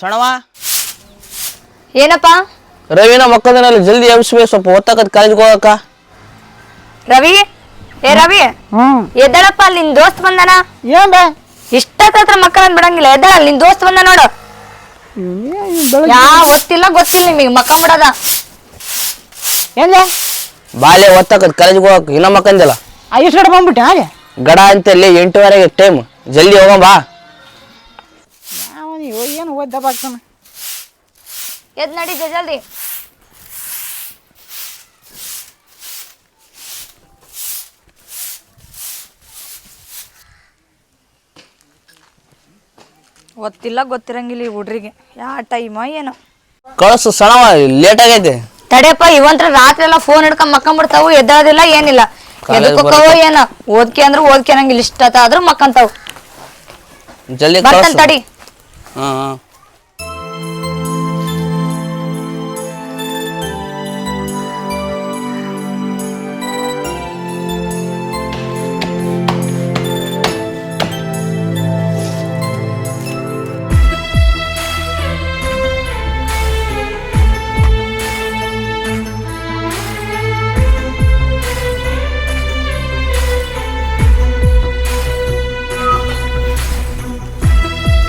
ಸಣವ ಏನಪ್ಪ? ರವಿನ ಮಕ್ಕಳ ಜಲ್ದಿ ಎಬ್ಸ್ಬೇಕು ಸ್ವಲ್ಪ ಓದ್ತಕ್ಕದ್ ಕಾಲೇಜ್ಗೆ ಹೋಗಕ್ಕ. ರವಿ? ಏ ರವಿ? ಎದ್ದಳಪ್ಪ ಅಲ್ಲಿ ನಿನ್ ದೋಸ್ತ್ ಬಂದನ? ಏನ್ ಬೇ ಇಷ್ಟತ್ರ ಮಕ್ಕಳನ್ನ ಬಿಡಂಗಿಲ್ಲ ಎದ್ದಳ ನಿನ್ ದೋಸ್ತ್ ಬಂದ ನೋಡು. ಯಾ ಒತ್ತಿಲ್ಲ ಗೊತ್ತಿಲ್ಲ ನಿಮಗೆ ಮಕ್ಕ ಬಿಡದ. ಏನ್ ಬಾಲ್ಯ ಓದ್ತಕ್ಕದ್ ಕಾಲೇಜ್ಗೆ ಹೋಗಕ್ ಇನ್ನ ಮಕ್ಕಂದಿಲ್ಲ. ಐದು ಗಡ ಬಂದ್ಬಿಟ್ಟೆ ಹಾಗೆ? ಗಡ ಅಂತಲ್ಲಿ ಎಂಟುವರೆಗೆ ಟೈಮ್. ಜಲ್ದಿ ಹೋಗಂಬ. ಅವನು ಏನು ಓದ್ದಪ್ಪಾಗ್ತಾನೆ ಎದ್ ನಡಿ ಜಲ್ದಿ. ಗೊತ್ತಿಲ್ಲ ಗೊತ್ತಿರಂಗಿಲ್ಲ ಈ ಹುಡ್ರಿಗೆ. ಯಾ ಟೈಮ ಏನು? ಕಳಸು ಸಣವ ಲೇಟ್ ಆಗೈತೆ. ತಡೆಯಪ್ಪ ಇವಂತ್ರ ರಾತ್ರಿ ಎಲ್ಲ ಫೋನ್ ಹಿಡ್ಕೊಂಡ್ ಮಕ್ಕಂಬಿಡ್ತಾವು ಎದ್ದಾದಿಲ್ಲ ಏನಿಲ್ಲ. ಎದಕ್ಕೋ ಏನೋ ಓದ್ಕೆ ಅಂದ್ರೆ ಓದ್ಕೆ ಅನ್ನಂಗಿಲ್ಲ ಇಷ್ಟ ಆದ್ರೂ ಮಕ್ಕಂತಾವು. ಜಲ್ದಿ ಬರ್ತಾನ ತಡಿ. ಹಾ ಹಾ.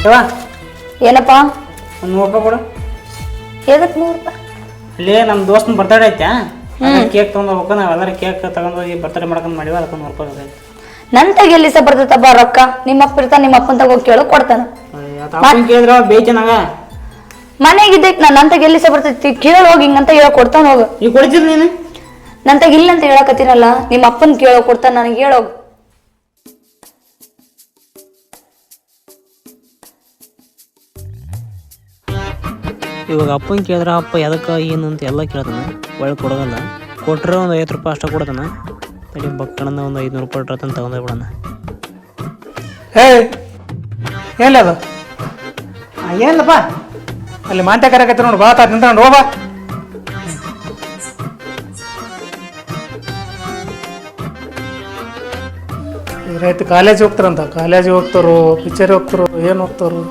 ಯವ್ವ ಏನಪ್ಪ? ನೂರು ರೂಪಾಯಿ ಕೊಡು. ಎದಕ್ ನೂರು ರೂಪಾಯಿ? ಇಲ್ಲಿ ನಮ್ಮ ದೋಸ್ತನ ಬರ್ತಡೇ ಐತೆ. ಕೇಕ್ ತಗೊಂಡ್ ಹೋಗ್ಬೇಕು ನಾವೆಲ್ಲರೂ ಕೇಕ್ ತಗೊಂಡೋಗಿ ಬರ್ತಡೇ ಮಾಡ್ಕೊಂಡು ಮಾಡಿವ ಅದಕ್ಕೆ ನೂರು ರೂಪಾಯಿ ಬೇಕಾಯ್ತು. ನನ್ ತಗ ಎಲ್ಲಿ ಸಹ ಬರ್ತೈತಪ್ಪ ರೊಕ್ಕ? ನಿಮ್ಮ ಅಪ್ಪ ಇರ್ತಾನ ನಿಮ್ಮ ಅಪ್ಪನ ತಗೋ ಕೇಳು ಕೊಡ್ತಾನ. ಅಪ್ಪನ ಕೇಳಿದ್ರ ಬೇಯ್ತನಾಗ ಮನೆಗಿದ್ದೈತ್ ನಾನು ನಂತಾಗ ತಗ ಎಲ್ಲಿ ಸಹ ಬರ್ತೈತಿ ಕೇಳಿ ಹೋಗಿ ಹಿಂಗಂತ ಹೇಳ ಕೊಡ್ತಾನ ಹೋಗು. ಈಗ ಕೊಡ್ತಿದ್ ನೀನು? ನನ್ ತಗ ಇಲ್ಲ ಅಂತ ಹೇಳಕತ್ತೀನಲ್ಲ ನಿಮ್ಮ ಅಪ್ಪನ್ ಕೇಳೋ ಕೊಡ್ತಾನ ನನಗೆ ಹೇಳೋಗು. ಇವಾಗ ಅಪ್ಪನ ಕೇಳಿದ್ರೆ, ಅಪ್ಪ, ಎದಕ್ಕೆ ಏನು ಅಂತ ಎಲ್ಲ ಕೇಳ್ತಾನೆ ಒಳ್ಳೆ ಕೊಡೋದಲ್ಲ. ಕೊಟ್ಟರೆ ಒಂದು ಐವತ್ತು ರೂಪಾಯಿ ಅಷ್ಟೇ ಕೊಡ್ತಾನೆ. ತಡಿ ಬಕ್ಕಣದ ಒಂದು ಐದುನೂರು ರೂಪಾಯಿ ಇಟ್ಟಂತ ತಗೊಂಡೇ ಬಿಡೋಣ ಹೇ ಎಲ್ಲ ಅದು? ಏನಿಲ್ಲಪ್ಪ ಅಲ್ಲಿ ಮಾಂತ್ಯ ಕರೆಕತ್ತಿ ನೋಡು ಬಾತಾ ನಿಂತ್ಕೊಂಡು ಹೋಗ ರೈತ ಕಾಲೇಜ್ ಹೋಗ್ತಾರಂತ ಕಾಲೇಜ್ ಹೋಗ್ತಾರೋ ಪಿಕ್ಚರ್ ಹೋಗ್ತಾರೋ, ಏನು ಹೋಗ್ತಾರೋ?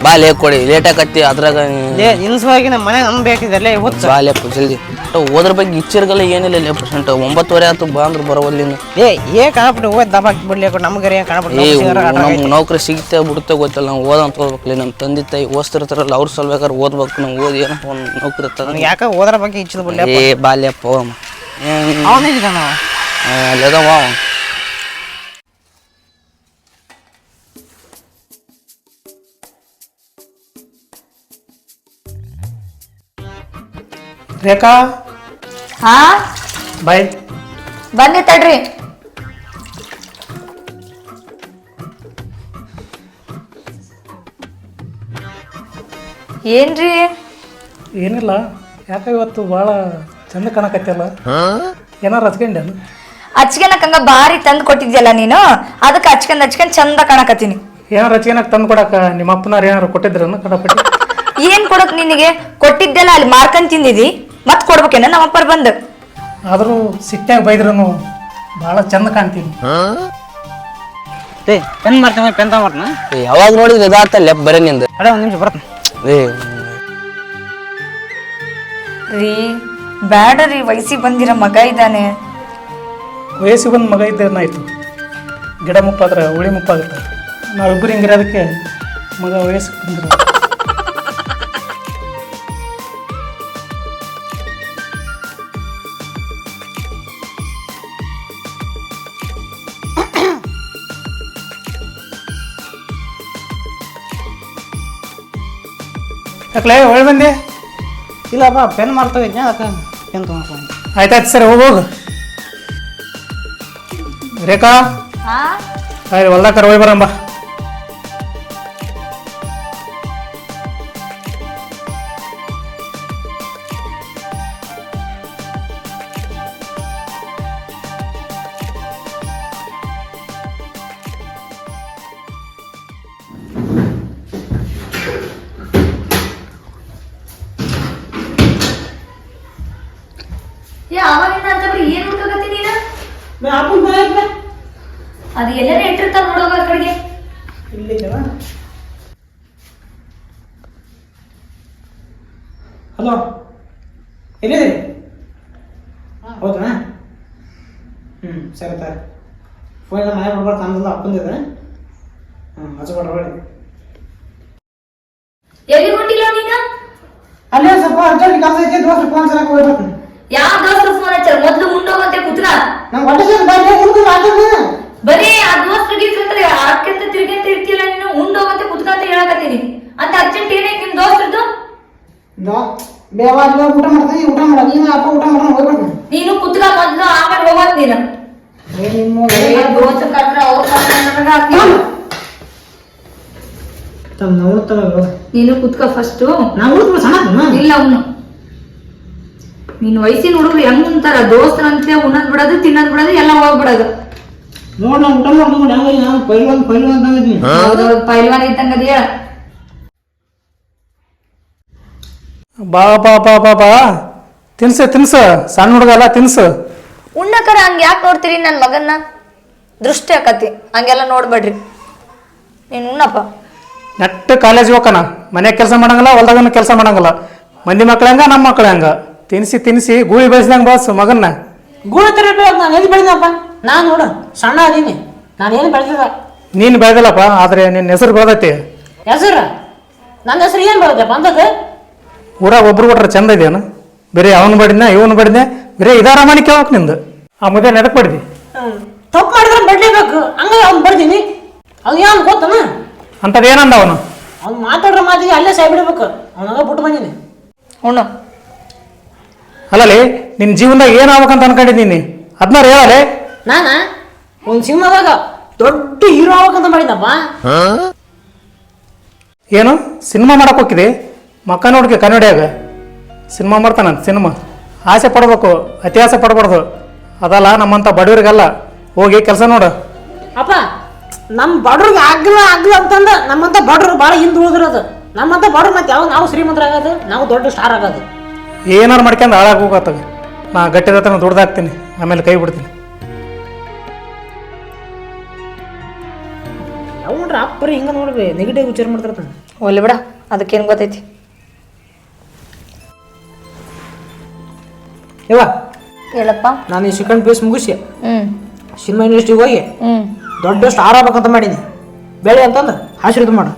ಬಾಲ್ಯ ಕೊಡಿ ಲೇಟ್ ಆಗತ್ತಿ ಅದ್ರಾಗ ಲೇ ನಿಲ್ಸುವಾಗಿ ನಮ್ಮ ಮನೆ ನಮ್ಗೆ ಬೇಕಿದ್ರಲ್ಲೇ ಹೊತ್ತು ಬಾಲ್ಯಪ್ಪ ಜಲ್ದಿ. ಓದ್ರ ಬಗ್ಗೆ ಇಚ್ಚಿರ್ಗಲ್ಲ ಏನಿಲ್ಲ ಲೇ ಪರ್ಸೆಂಟ್ ಒಂಬತ್ತುವರೆ ಆತು ಬಾ ಅಂದ್ರೆ ಬರವಲ್ಲಿನ ಏ ಏ ಕಾಣಬಿಟ್ಟು ಹೋಗಿ ದಬ ಬಿಡ್ಲಿ ನಮ್ಗೆ ಏ ಕಾಣಬಿಟ್ಟು ನಮ್ಗೆ ನೌಕರಿ ಸಿಗುತ್ತೆ ಬಿಡುತ್ತೆ ಗೊತ್ತಲ್ಲ ನಾವು ಓದಂತ ಓದ್ಬೇಕಲ್ಲ ನಮ್ಮ ತಂದೆ ತಾಯಿ ಓದ್ತಿರ್ತಾರಲ್ಲ ಅವ್ರು ಸಲ್ಬೇಕಾದ್ರೆ ಓದ್ಬೇಕು ನಾವು ಓದಿ ಏನೋ ಒಂದು ನೌಕರಿ ತಗೊಂಡು ಯಾಕ ಓದ್ರ ಬಗ್ಗೆ ಇಚ್ಚಿದ ಬಿಡ್ಲಿ ಏ ಬಾಲ್ಯಪ್ಪ ಅವನಿದ್ದಾನ ಏನ್- ಅಲ್ಲದವ ರೇಖಾ? ಹಾ ಬಾಯ್ ಬನ್ನಿ ತಡ್ರಿ. ಏನ್ರಿ? ಏನಿಲ್ಲ ಯಾಕ ಇವತ್ತು ಭಾಳ ಚಂದ ಕಾಣಕತ್ತಲ್ಲ ಏನಾರು ಹಚ್ಕೊಂಡೇನು ಹಚ್ಕೆನಕಂಗ ಬಾರಿ ತಂದ್ ಕೊಟ್ಟಿದ್ಯಲ್ಲ ನೀನು? ಅದಕ್ಕೆ ಹಚ್ಕೊಂಡ್ ಹಚ್ಕೊಂಡ್ ಚಂದ ಕಾಣಕತ್ತೀನಿ. ಏನಾರು ಹಚ್ಕೊಳಕ್ ತಂದು ಕೊಡಕ ನಿಮ್ಮ ಅಪ್ಪನವ್ರು ಏನಾರು ಕೊಟ್ಟಿದ್ರನು ಕಡಪಟ್ಟಿ? ಏನ್ ಕೊಡಕ್ ನಿನಗೆ? ಕೊಟ್ಟಿದ್ದೆಲ್ಲ ಅಲ್ಲಿ ಮಾರ್ಕೊಂಡ್ ತಿಂದಿದಿ? ಮತ್ ಕೊಡ್ಬೇಕೇನ ನಮ್ಮಪ್ಪರ್ ಬಂದು. ಆದರೂ ಸಿಟ್ಟ್ಯಾಗ ಬೈದ್ರೂ ಭಾಳ ಚಂದ ಕಾಣ್ತೀನಿ. ಏ ಪೆನ್ ಮಾಡ್ತೀನಿ ಪೆನ್ ತಗೊಂಬರ್ತಾನ. ಏ, ಯಾವಾಗ ನೋಡಿದ್ರೆ ಇದಾತಲ್ಲ ಬರೀ ನಿಂದ. ಅಡ ಒಂದು ನಿಮಿಷ ಬರ್ತಾನೆ ಏ ರೀ ಬ್ಯಾಡ ರೀ ವಯಸ್ಸಿಗೆ ಬಂದಿರೋ ಮಗ ಇದ್ದಾನೆ. ವಯಸ್ಸಿಗೆ ಬಂದ ಮಗ ಇದ್ದೇನಾಯ್ತು ಗಿಡ ಮುಪ್ಪಾದ್ರೆ ಉಳಿ ಮುಪ್ಪಾಗುತ್ತೆ. ನಾವಿಬ್ಬರು ಹಿಂಗಿರೋದಕ್ಕೆ ಮಗ ವಯಸ್ಸಿಗೆ ಬಂದಿರೋ. ಯಾಕಲೇ ಒಳ್ಳೆ ಬಂದೆ? ಇಲ್ಲಪ್ಪ ಪೆನ್ ಮಾಡ್ತಾ ಅಕ್ಕ ಅದಕ್ಕೆ ಪೆನ್ ತೊಗೊಂಡು ಆಯ್ತಾಯ್ತು ಸರಿ ಹೋಗಿ ಹೋಗು. ರೇಖಾ? ಆಯ್ತು ಹೊಲ್ದಾಕರ್ ಹೋಗಿ ಬರಂಬ. ಅದು ಎಲ್ಲರೂ ಇಟ್ಟಿರ್ತಾರ ನೋಡೋಗ ಆ ಕಡೆಗೆ ಹಲೋ ಎಲ್ಲಿದ್ದೀರಿ ಹೌದಾ? ಹ್ಞೂ ಸರಿ ತ ಫೋನ್ ಎಲ್ಲ ಮನೆ ಮಾಡ್ಬಾರ್ದು ನಮ್ದೆಲ್ಲ ಅಪ್ಪಂದಿದೆ ಹ್ಞೂ ಹಚ್ಕೊಡ್ರಿ ಹೊಳ್ಳಿ ಎಲ್ಲಿ ಹೊಂಟಿಲ್ಲ ನೀನು? ಅಲ್ಲೇ ಸ್ವಲ್ಪ ಅರ್ಜೆಂಟ್ ಕೆಲಸ ಐತಿ ದೋಸ್ತ ಫೋನ್ ಸಲಕ್ಕೆ ಹೋಗ್ಬೇಕು ಯಾವ ದೋಸ್ತರ ಫೋನ್ ಹಚ್ಚಾರ? ಮೊದ್ಲು ಮುಂಡೋಗಂತೆ ಕುತ್ರ ನಂಗೆ ಹೊಟ್ಟೆ ಸೇರಿ ಬಂದ್ರೆ ಹುಡುಗ ಮಾತಾಡ ಬರೀ ಆ ದೋಸ್ತರಿಗೆ ಅಂದ್ರೆ ಅಕ್ಕಂತ ತಿರ್ಗಂತ ಇರ್ತೀಯಲ್ಲ ನೀನು? ಉಂಡೋಗಂತ ಕುತ್ಕಂತ ಹೇಳಕತ್ತೀನಿ. ಅಂತ ಅರ್ಜೆಂಟ್ ಏನೇ ನಿಮ್ ಅಲ್ಲಿ ಊಟ ಮಾಡ್ತೀನಿ ಊಟ ಮಾಡ ನೀನು ಅಪ್ಪ ಊಟ ಹೋಗ್ಬೇಕು. ನೀನು ಕುತ್ಕ ಮೊದ್ಲು ಆಮೇಲೆ ಹೋಗೋದ್ ನೀನು. ದೋಸ್ತ ಅವ್ರ್. ತಮ್ಮ. ನೀನು ಕುತ್ಕ ಫಸ್ಟ್ ನಾವು ಸಣ್ಣ. ಇಲ್ಲ ಅವನು. ನೀನು ವಯಸ್ಸಿನ ಹುಡುಗರು ಹೆಂಗ್ ಉಂತಾರ ದೋಸ್ತರಂತೆ ಉಣ್ಣದ್ ಬಿಡೋದು ತಿನ್ನದ್ ಬಿಡೋದು ಎಲ್ಲ ಹೋಗ್ಬಿಡೋದು. ನೋಡ್ ನಾವು ಊಟ ಮಾಡ್ಕೊಂಡು ಹೆಂಗ ನಾನು ಪೈಲ್ವಾನ್ ಪೈಲ್ವಾನ್ ಅಂತ ಅಂದಿದ್ನಿ ಹೌದೌದು ಪೈಲ್ವಾನ್ ಇದ್ದಂಗ ಅದ್ ಹೇಳ. ಬಾ ಬಾ ಬಾ ಬಾ ಬಾ. ತಿನ್ಸು ತಿನ್ಸು. ಸಣ್ಣ ಹುಡುಗ ಅಲ್ಲ ತಿನ್ಸ. ಉಣ್ಣಕರ ಹಂಗ ಯಾಕೆ ನೋಡ್ತೀರಿ ನನ್ನ ಮಗನ್ನ? ದೃಷ್ಟಿ ಆಕತಿ. ಹಂಗೆಲ್ಲ ನೋಡ್ಬೇಡ್ರಿ. ನೀನು ಉಣ್ಣಪ್ಪ. ನೆಟ್ಟ ಕಾಲೇಜ್ ಹೋಗಣ ಮನೆ ಕೆಲಸ ಮಾಡಂಗಿಲ್ಲ ಹೊಲದಾಗ ಕೆಲಸ ಮಾಡಂಗಿಲ್ಲ. ಮಂದಿ ಮಕ್ಳ ಹಂಗ ನಮ್ಮ ಮಕ್ಳು ಹಂಗ? ತಿನ್ಸಿ ತಿನ್ಸಿ ಗೂಳಿ ಬೆಳೆಸಿದಂಗ ಬಸ್ ಮಗನ್ನ. ಗೂಳಿ ತರ ನಾನು. ಎಲ್ಲಿ ಬೆಳೆದಪ್ಪ ನಾನು ನೋಡು ಸಣ್ಣ ಅದೀನಿ. ನಾನು ಏನು ಬೆಳೆದಿಲ್ಲ ನೀನು ಬೆಳೆದಿಲ್ಲಪ್ಪ ಆದ್ರೆ ನಿನ್ನ ಹೆಸರು ಬೆಳೆದೈತಿ ಹೆಸರು? ನನ್ನ ಹೆಸರು ಏನು ಬರುತ್ತೆ? ಬಂದದ್ದು? ಊರಾಗ ಒಬ್ರು ಕೊಟ್ರೆ ಚಂದ ಇದೆಯೇನು? ಬೇರೆ ಅವನು ಬಡಿದ್ನ ಇವನು ಬಡಿದ್ನೆ ಬೇರೆ ಇದಾರ ಮನೆ ಕೇಳಕ್ ನಿಂದು. ಆ ಮುದ್ದೆ ನೆಡಕ್ ಬಡಿದಿ ತಪ್ಪು ಮಾಡಿದ್ರೆ ಬಡ್ಲೇಬೇಕು. ಹಂಗ ಅವ್ನು ಬರ್ತೀನಿ ಅವ್ನು ಏನು ಗೊತ್ತನ? ಅಂಥದ್ದು ಏನಂದ ಅವನು? ಅವ್ನು ಮಾತಾಡ್ರ ಮಾತಿಗೆ ಅಲ್ಲೇ ಸಾಯ್ ಬಿಡ್ಬೇಕು. ಅವನಾಗ ಬಿಟ್ಟು ಬಂದೀನಿ. ಅಣ್ಣ ಅಲ್ಲಲ್ಲಿ ನಿನ್ನ ಜೀವನದಾಗ ಏನು ಆಗ್ಬೇಕಂತ ಅನ್ಕೊಂಡಿದ್ದೀನಿ. ಅದನ್ನ ಹೇಳಲೆ ನಾನ? ಒಂದು ಸಿನಿಮಾದಾಗ ದೊಡ್ಡ ಹೀರೋ ಆಗ್ಬೇಕಂತ ಮಾಡಿದಪ್ಪ ಏನು? ಸಿನಿಮಾ ಮಾಡಕ್ ಹೋಗಿದ್ದೆ ಮಕ್ಕ ನೋಡ್ಕೆ ಕನ್ನಡಿಯಾಗ. ಸಿನಿಮಾ ಮಾಡ್ತಾನ ಸಿನಿಮಾ. ಆಸೆ ಪಡ್ಬೇಕು ಅತಿ ಆಸೆ ಪಡಬಾರ್ದು. ಅದಲ್ಲ ನಮ್ಮಂಥ ಬಡವರಿಗೆಲ್ಲ. ಹೋಗಿ ಕೆಲಸ ನೋಡು. ಅಪ್ಪ ನಮ್ಮ ಬಡ್ರಿಗೆ ಆಗ್ಲ ಆಗ್ಲ ಅಂತಂದ ನಮ್ಮಂತ ಬಡ್ರು ಭಾಳ ಹಿಂದೆ ಉಳಿದಿರೋದು. ನಮ್ಮಂತ ಬಡ್ರು ಮತ್ತೆ ಯಾವ ನಾವು ಶ್ರೀಮಂತರಾಗೋದು ನಾವು ದೊಡ್ಡ ಸ್ಟಾರ್ ಆಗೋದು. ಏನಾರು ಮಾಡ್ಕೊಂಡು ಹಾಳಾಗಿ ಹೋಗತ್ತಾಗ. ನಾ ಗಟ್ಟಿದ ದುಡ್ದಾಕ್ತೀನಿ. ಆಮೇಲೆ ಕೈ ಬಿಡ್ತೀನಿ. ಅಪ್ಪರಿ ಹಿಂಗೆ ನೋಡ್ಬೇ ನೆಗೆಟಿವ್ ವಿಚಾರ ಮಾಡ್ತಾರೆ ಓಲಿ ಬಿಡ ಅದಕ್ಕೇನು ಗೊತ್ತೈತಿ? ಇವ ಹೇಳಪ್ಪ. ನಾನು ಈ ಸೆಕೆಂಡ್ ಪ್ಲೇಸ್ ಮುಗಿಸಿ. ಹ್ಞೂ ಸಿನಿಮಾ ಇಂಡಸ್ಟ್ರಿಗೆ ಹೋಗಿ ಹ್ಞೂ ದೊಡ್ಡ ಸ್ಟಾರ್ ಆಗ್ಬೇಕಂತ ಮಾಡೀನಿ. ಬೆಳೆ ಅಂತಂದು ಆಶೀರ್ವಾದ ಮಾಡು.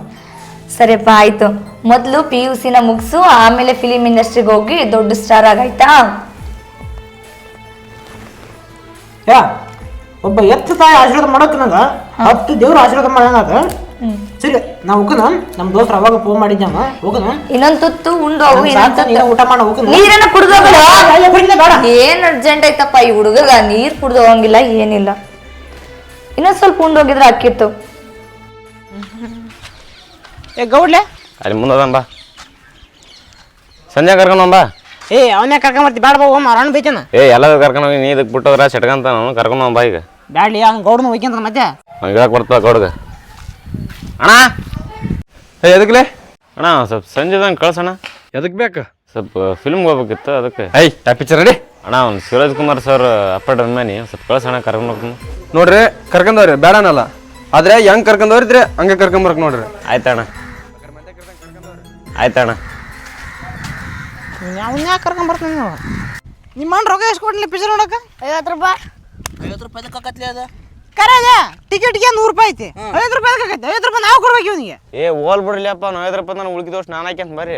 ಸರಿಯಪ್ಪ ಆಯ್ತು. ಮೊದಲು ಪಿ ಯು ಸಿನ ಮುಗಿಸು ಆಮೇಲೆ ಫಿಲಿಮ್ ಇಂಡಸ್ಟ್ರಿಗೆ ಹೋಗಿ ದೊಡ್ಡ ಸ್ಟಾರ್ ಆಗಾಯ್ತಾ ಯಾ ಒಬ್ಬ ಎತ್ತ ತಾಯಿ ಆಶೀರ್ವಾದ ಮಾಡೋಕೆ ನಂಗೆ ಹತ್ತು ದೇವ್ರ ಆಶೀರ್ವಾದ ಮಾಡೋಣ ಸರಿ ನಾ ಹೋಗೋಣ. ನಮ್ಮ ದೋಸ್ತರ ಅವಾಗ ಫೋನ್ ಮಾಡಿದ್ದವ ಹೋಗೋಣ. ಇನ್ನೊಂದ್ ತುತ್ತು ಉಂಡು ಅವು ಇನ್ನೊಂದ್ ನೀನೇ ಊಟ ಮಾಡ ಹೋಗೋಣ. ನೀರನ್ನ ಕುಡ್ದು ಹೋಗಲ್ಲ. ಬೇಡ. ಏನ್ ಅರ್ಜೆಂಟ್ ಐತಪ್ಪ ಈ ಹುಡುಗಗ ನೀರ್ ಕುಡ್ದು ಹೋಗಂಗಿಲ್ಲ ಏನಿಲ್ಲ. ಇನ್ನೊಂದ್ ಸ್ವಲ್ಪ ಉಂಡು ಹೋಗಿದ್ರೆ ಅಕ್ಕಿತ್ತು ಏ ಗೌಡ್ಲೆ. ಅಲ್ಲಿ ಮುಂದದಂಬ ಬಾ. ಸಂಜೆ ಕರ್ಕೊಂಡ್ ಬಾ. ಏ ಅವನೇ ಕರ್ಕೊಂಬರ್ತಿ ಬೇಡ ಬಾ ಹೋಮ್ ಅರಣ ಬೇಚನ ಏ ಎಲ್ಲರೂ ಕರ್ಕೊಂಡು ಹೋಗಿ ನೀ ಇದಕ್ಕೆ ಬಿಟ್ಟೋದ್ರ ಸೆಟ್ಕಂತ ನಾನು ಕರ್ಕೊಂಡು ಬಾ ಈಗ. ಬ್ಯಾಡ್ಲಿ ಅವ್ನು ಗೌಡನ ಹೋಗ್ಯಂತ ಮತ್ತೆ. ಅವ್ನಿಗೆ ಹೇಳಕ್ ಬರ್ತದ ಕೊಡ್ಗ ಅಣ್ಣ? ಏ ಎದಕ್ಲೆ? ಅಣ್ಣ ಸ್ವಲ್ಪ ಸಂಜೆದಂಗೆ ಕಳ್ಸಣ್ಣ. ಎದಕ್ ಬೇಕು? ಸ್ವಲ್ಪ ಫಿಲ್ಮ್ಗೆ ಹೋಗ್ಬೇಕಿತ್ತು ಅದಕ್ಕೆ. ಐ ಯಾ ಪಿಕ್ಚರ್ ರೆಡಿ ಅಣ್ಣ ಅವ್ನು ಶಿವರಾಜ್ ಕುಮಾರ್ ಸರ್ ಅಪ್ಪಡ್ ಅಭಿಮಾನಿ ಸ್ವಲ್ಪ ಕಳ್ಸೋಣ ಕರ್ಕೊಂಡು ಹೋಗ್ತೀನಿ. ನೋಡ್ರಿ ಕರ್ಕೊಂಡವ್ರಿ ಬೇಡ ಅನ್ನಲ್ಲ. ಆದ್ರೆ ಹೆಂಗ್ ಕರ್ಕೊಂಡವ್ರಿದ್ರೆ ಹಂಗೆ ಕರ್ಕೊಂಬರಕ್ ನೋಡ್ರಿ. ಆಯ್ತಣ್ಣ ಆಯ್ತಣ್ಣ ಅವನ್ನ ಯಾಕೆ ಕರ್ಕೊಂಬರ್ತಾನೆ ನಿಮ್ಮ ಅಣ್ಣ ರೊಕ್ಕ ಎಷ್ಟು ಕೊಡ್ಲಿ ಪಿಕ್ಚರ್ ನೋಡಕ್ಕೆ? ಐವತ್ತು ರೂಪಾಯಿ. ಐವತ್ತು ರೂಪಾಯಿ ಕಕ್ಕತ್ಲಿ ಅದ? ಕರೆದ ಟಿಕೆಟ್ಗೆ ನೂರು ರೂಪಾಯಿ ಐತಿ. ಐವತ್ತು ರೂಪಾಯಿ ಆಗೈತೆ ಐವತ್ತು ರೂಪಾಯಿ ನಾವು ಕೊಡ್ಬೇಕು ಇವನಿಗೆ. ಏ ಹೋಲ್ ಬಿಡ್ಲಿಪ್ಪ ನಾವು ಐದು ರೂಪಾಯಿ ನಾನು ಉಳ್ಕಿದೋಷ್ಟು ನಾನು ಹಾಕ್ಯಂತ ಬರ್ರಿ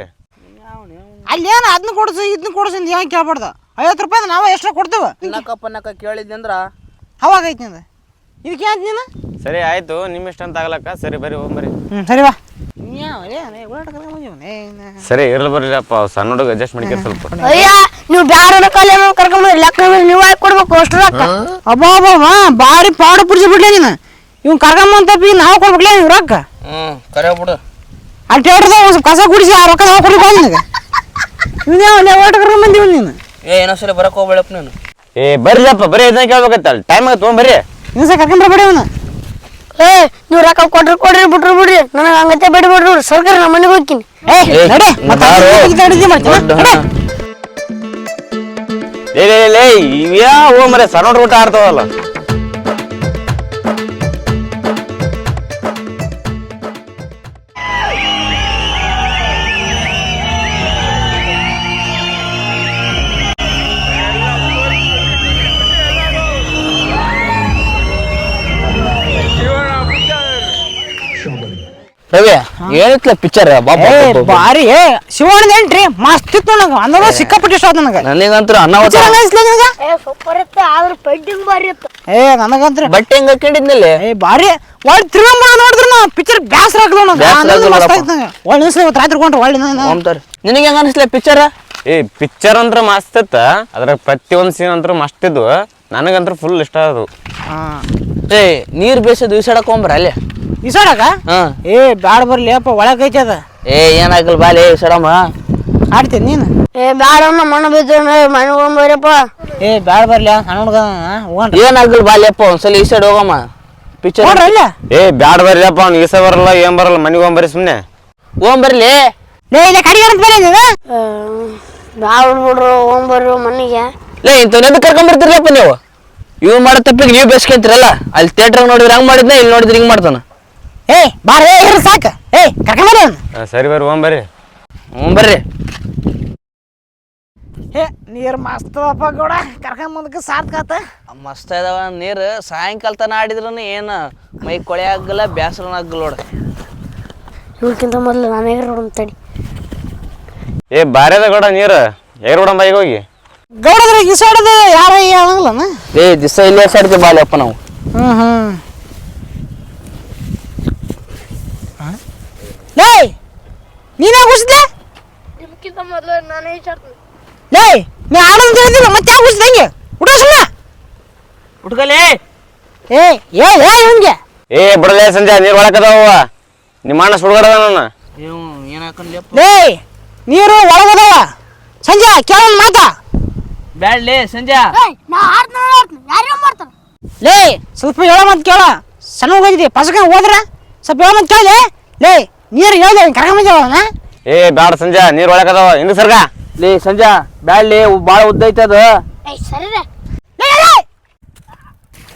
ಅಲ್ಲಿ ಏನು ಅದನ್ನ ಕೊಡ್ಸು ಇದನ್ನ ಕೊಡ್ಸು ಅಂತ ಹೆಂಗೆ ಕೇಳ್ಬಾರ್ದು? ಐವತ್ತು ರೂಪಾಯಿ ನಾವು ಎಷ್ಟು ಕೊಡ್ತೇವೆ? ನಕ್ಕಪ್ಪ ನಕ್ಕ ಕೇಳಿದ್ದೆ ಅಂದ್ರ. ಅವಾಗ ಐತಿ ನಿಂದು. ಇದಕ್ಕೆ ಅಂತ ನೀನು? ಸರಿ ಆಯ್ತು. ನಿಮ್ಮ ಇಷ್ಟ ಅಂತ ಆಗ್ಲಕ್ಕ. ಸರಿ ಬರ್ರಿ ಹೋಗಿ ಬರ್ರಿ. ಹ್ಞೂ ಸರಿ ಬಾ. ಸರಿ ಇರ್ಲಿ ಬರ್ಲಿಪ್ಪ ಅವ್ ಸಣ್ಣ ಹುಡುಗ ಅಡ್ಜಸ್ಟ್ ಮಾಡಿಕೆ ಸ್ವಲ್ಪ ಅಯ್ಯ ನೀವು ಬ್ಯಾರ ಕಾಲ ಕರ್ಕೊಂಡ್ ಲೆಕ್ಕ ನೀವು ಹಾಕಿ ಕೊಡ್ಬೇಕು ಅಷ್ಟು ರೊಕ್ಕ ಅಬ್ಬಾ ಅಬ್ಬಾ ಭಾರಿ ಪಾಡು ಪುಡಿ ಬಿಡ್ಲಿ ನೀನು ಇವ್ನು ಕರ್ಕೊಂಬಂತ ನಾವು ಕೊಡ್ಬೇಕಲೇ ನೀವು ರೊಕ್ಕ ಕರೆ ಬಿಡು ಅಲ್ಲಿ ಥಿಯೇಟ್ರ್ದಾಗ ಒಂದು ಸ್ವಲ್ಪ ಕಸ ಕುಡಿಸಿ ಆ ರೊಕ್ಕ ನಾವು ಕೊಡ್ಬೇಕು ನಿನಗೆ ಇವನು ಯಾವ ಓಟ ಕರ್ಕೊಂಬಂದಿವ್ ನೀನು ಏ ಇನ್ನೊಂದ್ಸಲ ಬರಕ್ ಹೋಗ್ಬೇಡಪ್ಪ ನೀನು ಏ ಬರ್ರಿಯಪ್ಪ ಬರೀ ಇದನ್ನ ಕೇಳ್ಬೇಕತ್ತಲ್ಲ ಟೈಮ್ ಆಗಿ ತೊಗೊಂಬರ್ರಿ ಇನ್ನೊಂದು ಸಲ ಕರ್ಕೊಂಬರ್ಬೇಡಿ ಅವನು ಏ ನೀವು ರೊಕ್ಕ ಕೊಡ್ರಿ ಕೊಡ್ರಿ ಬಿಟ್ರು ಬಿಡ್ರಿ. ನನಗೆ ಹಂಗ ಬೇಡ ಬಿಡ್ರಿ ಸರ್ಕಾರ ನಮ್ಮ ಮನೆಗೆ ಹೋಗ್ತೀನಿ. ಏ ನಡೆ. ಮತ್ತೆ ಬಾರೋ. ಅಡಿಗೆ ಮಾಡ್ತೀನಿ ದೊಡ್ಡ ನಡೆ. ಲೇ ಲೇ ಲೇ ಇವ್ಯಾ ಹೋಗ್ ಮರೆ ಸಣ್ಣ ಊಟ ಆಡ್ತಾವಲ್ಲ. ಹೇಳಿತ್ಲ ಪಿಕ್ಚರ್ ಬಾರಿ ಏ ಶಿವಣ್ಣದ ಏನ್ರಿ? ಮಸ್ತ್ ಇತ್ತು ನನಗೆ. ಅಂದ್ರ ಸಿಕ್ಕಾಪಟ್ಟೆ ಇಷ್ಟ ಆಯ್ತು ನನಗೆ. ನನಗಂತೂ ಅನಾಹುತ. ಸೂಪರ್ ಇತ್ತು ಆದ್ರೆ ಪೆಂಟಿಂಗ್ ಬಾರಿ ಇತ್ತು. ಏ ನನಗಂತ್ರ. ಬಟ್ಟೆ ಹೆಂಗ ಹಾಕೊಂಡಿದ್ನಲ್ಲಿ? ಏ ಬಾರಿ. ಒಳ್ಳೆ ತಿರುಗಂಬ ನೋಡಿದ್ರು ನಾ. ಪಿಕ್ಚರ್ ಬ್ಯಾಸರ ಆಗ್ಲೋ ನನಗೆ. ಒಳ್ಳೆ ನಿಲ್ಸಿ ಇವತ್ತು ರಾತ್ರಿ ಕೊಂಡ್ರೆ ಒಳ್ಳೆ ನಾನು ನಿನಗೆ ಹೆಂಗ ಅನಿಸ್ಲ ಪಿಕ್ಚರ್ ಏ ಪಿಕ್ಚರ್ ಅಂದ್ರೆ ಮಸ್ತ್ ಇತ್ತ. ಅದ್ರಾಗ ಪ್ರತಿಯೊಂದು ಸೀನ್ ಅಂದ್ರೆ ಮಸ್ತ್ ಇದ್ವು. ನನಗಂತ್ರ ಫುಲ್ ಇಷ್ಟ ಅದು ಏ ನೀರ್ ಬೇಸದು ಈಸಾಡಕ್ ಹೋಗ್ಬರ ಅಲ್ಲಿ. ಈಸಾಡಕ ಹಾ. ಏ ಬ್ಯಾಡ ಬರ್ಲಿ ಅಪ್ಪ ಒಳಗ ಐತೆ ಅದ. ಏ ಏನಾಗಲ್ ಬಾಲೆ ಸಡಮ್ಮ. ಆಡ್ತೀನಿ ನೀನು. ಏ ಬ್ಯಾಡ ಮಣ್ಣು ಬಿದ್ದು ಮಣ್ಣು ಹೋಗ್ಬರಪ್ಪ ಏ ಬ್ಯಾಡ ಬರ್ಲಿ ಸಣ್ಣ ಹುಡುಗ ಹೋಗ್ರಿ ಏನಾಗಲ್ ಬಾಲೆ ಅಪ್ಪ ಒಂದ್ಸಲ ಈ ಸೈಡ್ ಹೋಗಮ್ಮ ಪಿಕ್ಚರ್ ನೋಡ್ರಿ ಅಲ್ಲ ಏ ಬ್ಯಾಡ ಬರ್ರಿಯಪ್ಪ ಅವ್ನು ಈಸ ಬರಲ್ಲ ಏನ್ ಬರಲ್ಲ ಮನೆಗೆ ಹೋಗ್ಬರ್ರಿ ಸುಮ್ಮನೆ ಹೋಗ್ಬರ್ಲಿ. ಲೇ ಇಲ್ಲ ಕಡಿಗೆ ಅಂತ ಬೇರೆ ನೀನು. ಬ್ಯಾಡ ಬಿಡ್ರು ಹೋಗ್ಬರ್ರಿ ಮನೆಗೆ. ಲೇ ಇಂಥವ್ನೆಲ್ಲ ಕರ್ಕೊಂಬರ್ತಿರ್ಲಪ್ಪ ನೀವು? ಇವ್ ಮಾಡೋ ತಪ್ಪಿಗೆ ನೀವು ಬೇಸ್ಕೊಂತೀರಲ್ಲ? ಅಲ್ಲಿ ಥಿಯೇಟ್ರಾಗ ನೋಡಿದ್ರೆ ಹಂಗೆ ಮಾಡಿದ್ನ ಇಲ್ಲಿ ನೋಡಿದ್ರೆ ಹಿಂಗ್ ಮಾಡ್ತಾನ? ಏ ಬಾರ ಇರು ಸಾಕು. ಏ ಕರ್ಕೊಂಬರಿ ಅವ್ನು. ಆ, ಸರಿ ಬರ್ರಿ ಹೋಗ್ಬರ್ರಿ ಹ್ಞೂ ಬರ್ರಿ. ಹೇ ನೀರು ಮಸ್ತ್ ಅಪ್ಪ ಗೌಡ. ಕರ್ಕೊಂಬಂದಕ್ಕೆ ಸಾರ್ಥಕಾತ ಮಸ್ತ್ ಇದಾವ ನೀರು ಸಾಯಂಕಾಲ ತನ ಆಡಿದ್ರು ಏನು ಮೈ ಕೊಳೆ ಆಗಲ್ಲ ಬ್ಯಾಸರನ ಆಗಲ್ಲ ನೋಡ. ಇವಕ್ಕಿಂತ ಮೊದಲು ನಾನೇ ನೋಡೋಣ ತಡಿ ಏ ಬಾರ್ಯದ ಗೌಡ ನೀರು. ಎಗರ್ ರೋಡಮ್ಮ ಬೈಗೆ ಹೋಗಿ. ಗೌಡದ್ರೆ ಈ ಯಾರು ಯಾರ ಆಗಲ್ಲನ ಏ ದಿವಸ ಇಲ್ಲೇ ಸಾಡ್ತೀವಿ ಬಾಲೆ ಅಪ್ಪ ನಾವು. ಹ್ಞೂ ಹ್ಮ್. ಲೇ ನೀನೇ ಗುಸ್ದೆ ಇವಕ್ಕಿಂತ ಮೊದಲು ನಾನೇ ಲೇ ನೀ ಆಡೋದು ಹೇಳಿದಿಲ್ಲ ಮತ್ತೆ ಯಾಕೆ ಗುಸ್ದೆ ಹಂಗೆ? ಹುಡುಗ ಸುಮ್ಮನೆ ಹುಡ್ಕಲೇ ಏ ಏ ಏ ಹಂಗೆ ಏ ಬಿಡಲೇ ಸಂಜೆ ನೀರು ಒಳಕದವ ನಿಮ್ಮ ಅಣ್ಣ ಸುಡ್ಗಡದ ನನ್ನ. ನೀವು ಏನು ಹಾಕೊಂಡ್ಲಿಯಪ್ಪ ಲೇ ನೀರು ಒಳಗದವ ಸಂಜೆ ಕೇಳೋಣ ಮಾತಾ. ಬ್ಯಾಡ್ಲೇ ಸಂಜೆ ನಾ ಆಡ್ತಾನ ಯಾರ್ಯಾರು ಮಾಡ್ತಾನ? ಲೇ ಸ್ವಲ್ಪ ಹೇಳೋ ಮತ್ತೆ ಕೇಳ. ಸಣ್ಣ ಹೋಗಿದ್ದಿ. ಪಸಕ ಹೋದ್ರ? ಸ್ವಲ್ಪ ಹೇಳೋ ಮತ್ತೆ ಕೇಳಿ ಲೇ ನೀರು ಹೇಳ್ದ ಕರ್ಕೊಂಬಂದಿವನ ಏ ಬ್ಯಾಡ ಸಂಜೆ ನೀರ್ ಒಳಗದವ ಹಿಂದ ಸರ್ಗ? ಲೇ ಸಂಜೆ ಬ್ಯಾಡ್ಲಿ ಭಾಳ ಉದ್ದ ಐತೆ ಅದು. ಏಯ್ ಸರಿ ರೀ. ಲೇ ಲೇ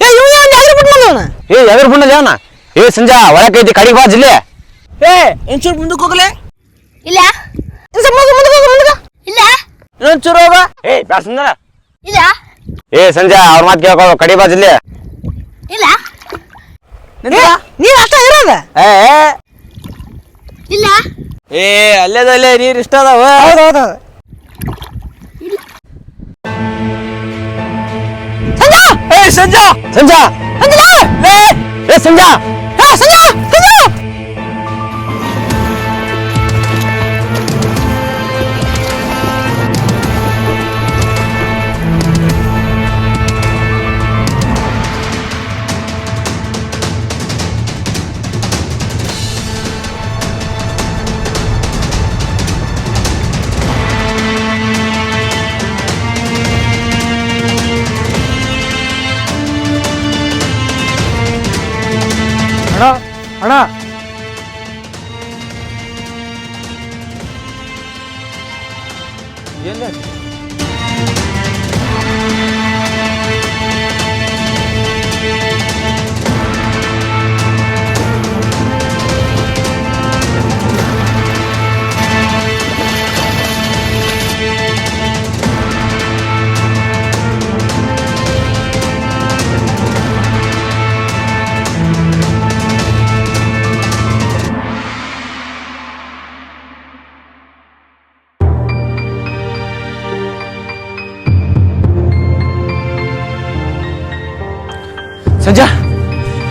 ಏ ಇವ್ ಯಾವ ಎದುರು ಬಿಟ್ಟು ಬಂದವನ ಏ ಐತಿ ಏ ಸಂಜೆ ಒಳಕೈತಿ ಕಡಿಗೆ ಬಾ ಜಿಲ್ಲೆ. ಏ ಇನ್ಚೂರ್ ಮುಂದಕ್ಕೆ ಹೋಗ್ಲೆ. ಇಲ್ಲ. ಸ್ವಲ್ಪ ಮುಂದೆ ಮುಂದೆ ಹೋಗು ಮುಂದೆ ಇಲ್ಲ. ಇನ್ನೊಂಚೂರು ಹೋಗ. ಏ ಬ್ಯಾಡ ಸಂಜೆ. ಇಲ್ಲ. ಏ ಸಂಜೆ ಅವ್ರ ಮಾತು ಕೇಳ್ಕೊ ಕಡಿ ಬಾ ಜಿಲ್ಲೆ. ಇಲ್ಲ. ನೀರು ಅಷ್ಟ ಇರೋದ? ಏ ಏ. ಇಲ್ಲ. ಏ ಅಲ್ಲೇದಲ್ಲೇ ನೀರು ಇಷ್ಟ ಅದಾವ ಹೌದು ಹೌದು. ಏ ಸಂಜೆ! ಸಂಜೆ! ಲೇ! ಏ ಸಂಜೆ! ಅಣ್ಣ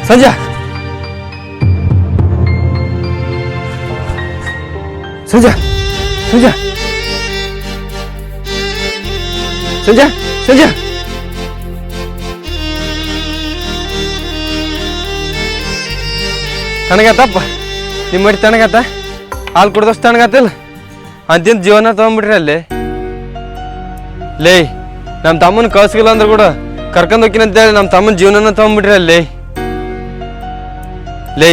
ಸಂಜೆ. ಸಂಜೆ. ಸಂಜೆ. ಸಂಜೆ. ಸಂಜೆ. ತಣ್ಣಗತ್ತಪ್ಪ ನಿಮ್ಮ ಮಡಿ ತಣ್ಣಗತ್ತ ಹಾಲು ಕುಡ್ದಷ್ಟು ತಣ್ಣಗತ್ತಿಲ್ಲ ಅಂತಿಂತ ಜೀವನ ತೊಗೊಂಬಿಟ್ರಿ ಅಲ್ಲಿ. ಲೇ ನಮ್ಮ ತಮ್ಮನ ಕಳ್ಸಿಲ್ಲ ಅಂದ್ರೆ ಕೂಡ ಕರ್ಕೊಂಡ್ ಅಂತೇಳಿ ನಮ್ಮ ತಮ್ಮನ ಜೀವನನ ತೊಗೊಂಬಿಟ್ರಿ ಅಲ್ಲಿ. ಲೇ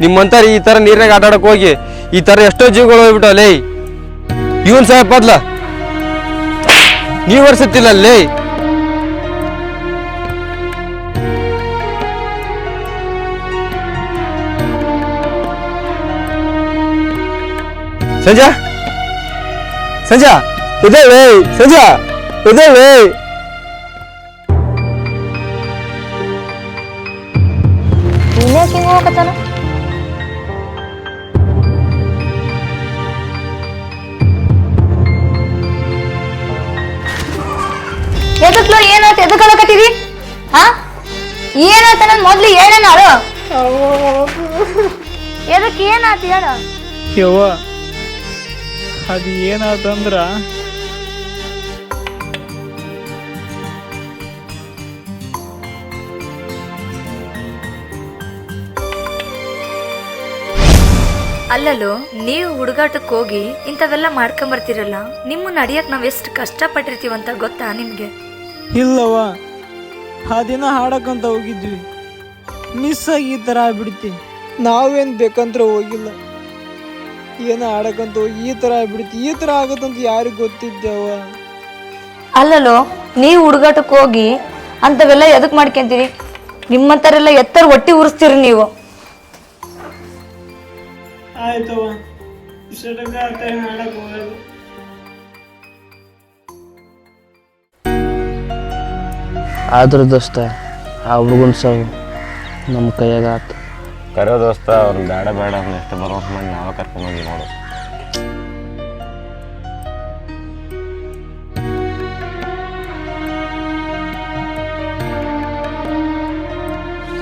ನಿಮ್ಮಂತಾರ ಈ ತರ ನೀರಿನಾಗ ಆಟ ಆಡಕ್ ಹೋಗಿ ಈ ತರ ಎಷ್ಟೋ ಜೀವಗಳು ಹೋಗ್ಬಿಟ್ಟ ಲೇ ಇವನ್ ಸಾಹೇಬ್ ಬದ್ಲ ನೀವು ವರ್ಷತ್ತಿಲ್ಲ ಲೇ ಸಂಜಾ ಸಂಜಾ ಇದೇಳಿ ಸಂಜಾ ಇದೇಳಿ ಮಿಸ್ಸಿಂಗ್ ಹೋಗತ್ತಾನ ಎದಕ್ಲೋ ಏನಾಯ್ತು ಎದಕ್ಕಲಕತ್ತೀರಿ ಹಾ ಏನಾಯ್ತ ನನ್ ಮೊದ್ಲು ಹೇಳ ನಾನು ಎದಕ್ಕೆ ಏನಾಯ್ತು ಹೇಳ ಯವ್ವ ಅದು ಏನಾಯ್ತಂದ್ರ ಅಲ್ಲಲ್ಲೋ ನೀವು ಹುಡುಗಾಟಕ್ಕೆ ಹೋಗಿ ಇಂಥವೆಲ್ಲ ಮಾಡ್ಕೊಂಬರ್ತಿರಲ್ಲ? ನಿಮ್ಮ ನಡಿಯಕ್ಕೆ ನಾವ್ ಎಷ್ಟು ಕಷ್ಟಪಟ್ಟಿರ್ತೀವಂತ ಗೊತ್ತಾ ನಿಮ್ಗೆ? ಇಲ್ಲವ ಆ ದಿನ ಹಾಡಕ್ಕಂತ ಹೋಗಿದ್ವಿ. ಮಿಸ್ ಆಗಿ ಈ ಥರ ಆಗ್ಬಿಡ್ತಿ. ನಾವೇನ್ ಬೇಕಂದ್ರೆ ಹೋಗಿಲ್ಲ. ಏನೋ ಆಡಕ್ಕಂತ ಹೋಗಿ ಈ ಥರ ಆಗ್ಬಿಡ್ತಿ. ಈ ಥರ ಆಗತ್ತಂತ ಯಾರಿಗೆ ಗೊತ್ತಿದ್ದೇವ ಅಲ್ಲಲ್ಲೋ ನೀವು ಹುಡುಗಾಟಕ್ಕೆ ಹೋಗಿ ಅಂಥವೆಲ್ಲ ಎದಕ್ ಮಾಡ್ಕೊಂತೀರಿ? ನಿಮ್ಮಂತರೆಲ್ಲ ಎತ್ತರ ಒಟ್ಟಿ ಉರಿಸ್ತೀರಿ ನೀವು. ಆಯ್ತವ ಸಡಗ ಆದ್ರೂ ದೋಸ್ತ ಆ ಹುಡುಗನ ಸಾವು ನಮ್ಮ ಕೈಯಾಗ ಆತು. ಕರೋ ದೋಸ್ತ ಅವ್ರು ಬೇಡ ಬೇಡ ಅಂದ್ರೆ ಎಷ್ಟು ಬರೋ ಮಾಡಿ ನಾವೇ ಕರ್ಕೊಂಡೋಗಿ ನೋಡು.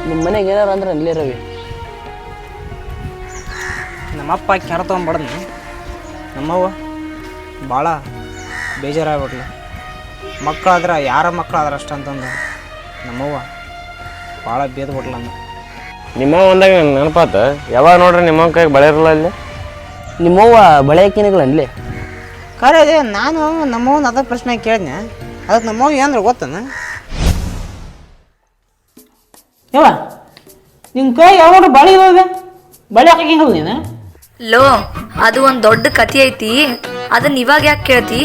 ನಿಮ್ಮ ಮನೆಗೆ ಏನಾರ ಅಂದ್ರೆ ಅಲ್ಲೇ ರವಿ. ನಮ್ಮಪ್ಪ ಕೆರ ತೊಗೊಂಬಡ್ದು ನಮ್ಮವ್ವ ಭಾಳ ಬೇಜಾರಾಗ್ಬಿಟ್ಲು. ಮಕ್ಕಳಾದ್ರೆ ಯಾರ ಮಕ್ಕಳಾದ್ರೆ ಅಷ್ಟು ಅಂತಂದು ನಮ್ಮವ್ವ ಭಾಳ ಬೇದ್ಬಿಟ್ಲ ಅಂದ ನಿಮ್ಮವ್ವ ಅಂದಾಗ ನಂಗೆ ನೆನಪಾತ. ಯಾವಾಗ ನೋಡ್ರಿ ನಿಮ್ಮವ್ವ ಕೈಗೆ ಬಳೆ ಇರಲ್ಲ ಅಲ್ಲಿ? ನಿಮ್ಮವ್ವ ಬಳೆ ಅಲ್ಲೇ? ಖರೆ ಅದೇ ನಾನು ನಮ್ಮವ್ವನ ಅದ ಪ್ರಶ್ನೆ ಕೇಳಿದ್ನೆ ಅದಕ್ಕೆ ನಮ್ಮವ್ವ ಏನಂದ್ರೆ ಗೊತ್ತನ? ಯವ್ವ ನಿಮ್ಮ ಕೈ ಯಾವಾಗ ಬಳೆ ಇರೋದೆ? ಬಳೆ ಹಾಕಿಂಗಲ್ಲ ನೀನು? ಲೋ ಅದು ಒಂದ್ ದೊಡ್ಡ ಕಥೆ ಐತಿ. ಅದನ್ನ ಇವಾಗ ಯಾಕೆ ಕೇಳ್ತಿ?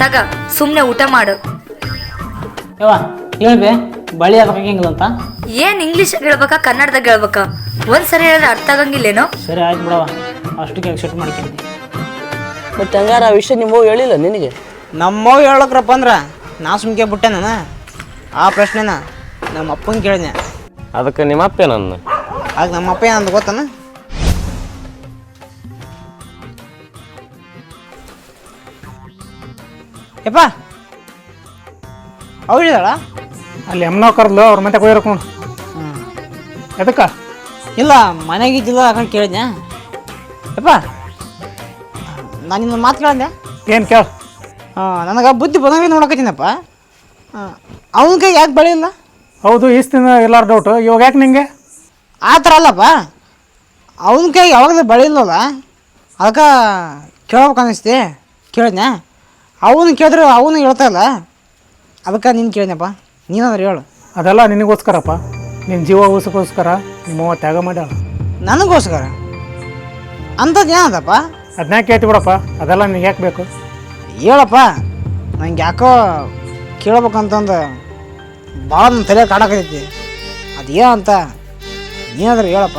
ತಗ ಸುಮ್ನೆ ಊಟ ಮಾಡು. ಯವ್ವ ಹೇಳ್ಬೆ ಬಳಿ ಅದು ಅಂತ? ಏನ್ ಇಂಗ್ಲಿಷ್ ಹೇಳ್ಬೇಕಾ ಕನ್ನಡದಾಗ ಹೇಳ್ಬೇಕಾ? ಒಂದ್ಸರಿ ಹೇಳಿದ್ರೆ ಅರ್ಥ ಆಗಂಗಿಲ್ಲೇನೋ? ಸರಿ ಆಯ್ತು ಬಿಡವ ಅಷ್ಟಕ್ಕೆ ಎಕ್ಸೆಪ್ಟ್ ಮಾಡ್ಕೊಂಡಿ ಮತ್ತೆ ಹಂಗಾರ ಆ ವಿಷಯ ನಿಮ್ಮವ್ವ ಹೇಳಿಲ್ಲ ನಿನಗೆ? ನಮ್ಮವ್ ಹೇಳಕ್ರಪ್ಪ ಅಂದ್ರೆ ನಾ ಸುಮ್ಕೆ ಬಿಟ್ಟೆ ನಾನು? ಆ ಪ್ರಶ್ನೆನ ನಮ್ಮ ಅಪ್ಪನ ಕೇಳಿದೆ. ಅದಕ್ಕೆ ನಿಮ್ಮ ಅಪ್ಪ ನನ್ನ ಆಗ ನಮ್ಮ ಅಪ್ಪ ಏನಂತ ಗೊತ್ತನ? ಯಪ್ಪ. ಅವಳಿದಾಳ ಅಲ್ಲಿ ಎಮ್ನವ್ ಕರ್ದ್ಲು ಅವ್ರ ಮತ್ತೆ ಹೋಗಿರಕ್ ನೋಡು. ಎದಕ್ಕ? ಇಲ್ಲ ಮನೆಗಿದ್ದಿಲ್ಲ ಆ ಕೇಳಿದ್ನ ಯಪ್ಪ. ನಾನು ನಿನ್ನ ಮಾತು ಕೇಳಿದೆ. ಏನು ಕೇಳ? ನನಗೆ ಬುದ್ಧಿ ಬಂದಂಗೆ ನೋಡಕತ್ತೀನಪ್ಪ. ಅವನ ಕೈ ಯಾಕೆ ಬೆಳೆಯಿಲ್ಲ ಹೌದು ಈಸ್ತಿನ ಎಲ್ಲಾರ ಡೌಟು ಇವಾಗ ಯಾಕೆ ನಿಂಗೆ? ಆ ಥರ ಅಲ್ಲಪ್ಪ. ಅವನ ಕೈ ಯಾವಾಗಲೂ ಬೆಳೆಯಿಲ್ಲಲ್ಲ ಅದಕ್ಕೆ ಕೇಳ್ಬೇಕು ಅನ್ನಿಸ್ತಿ ಕೇಳಿದ್ನೆ ಅವನು ಕೇಳಿದ್ರೆ ಅವನು ಹೇಳ್ತಾ ಇಲ್ಲ. ಅದಕ್ಕೆ ನೀನು ಕೇಳಿದ್ನಪ್ಪ. ನೀನಾದ್ರೆ ಹೇಳು. ಅದೆಲ್ಲ ನಿನಗೋಸ್ಕರಪ್ಪ. ನಿನ್ನ ಜೀವ ಉಳಿಸೋಕ್ಕೋಸ್ಕರ ನಿಮ್ಮವ್ವ ತ್ಯಾಗ ಮಾಡ್ಯಾಳ. ನನಗೋಸ್ಕರ? ಅಂಥದ್ದು ಏನದಪ್ಪ? ಅದನ್ನ ಕೇಳ್ತಿ ಬಿಡಪ್ಪ ಅದೆಲ್ಲ ನಿನಗೆ ಯಾಕೆ ಬೇಕು? ಹೇಳಪ್ಪ. ನಂಗೆ ಯಾಕೋ ಕೇಳ್ಬೇಕಂತಂದು ಭಾಳ ನನ್ನ ತಲೆ ಕಾಡಕತ್ತೈತಿ. ಅದು ಏನಂತ ನೀನಾದ್ರೆ ಹೇಳಪ್ಪ.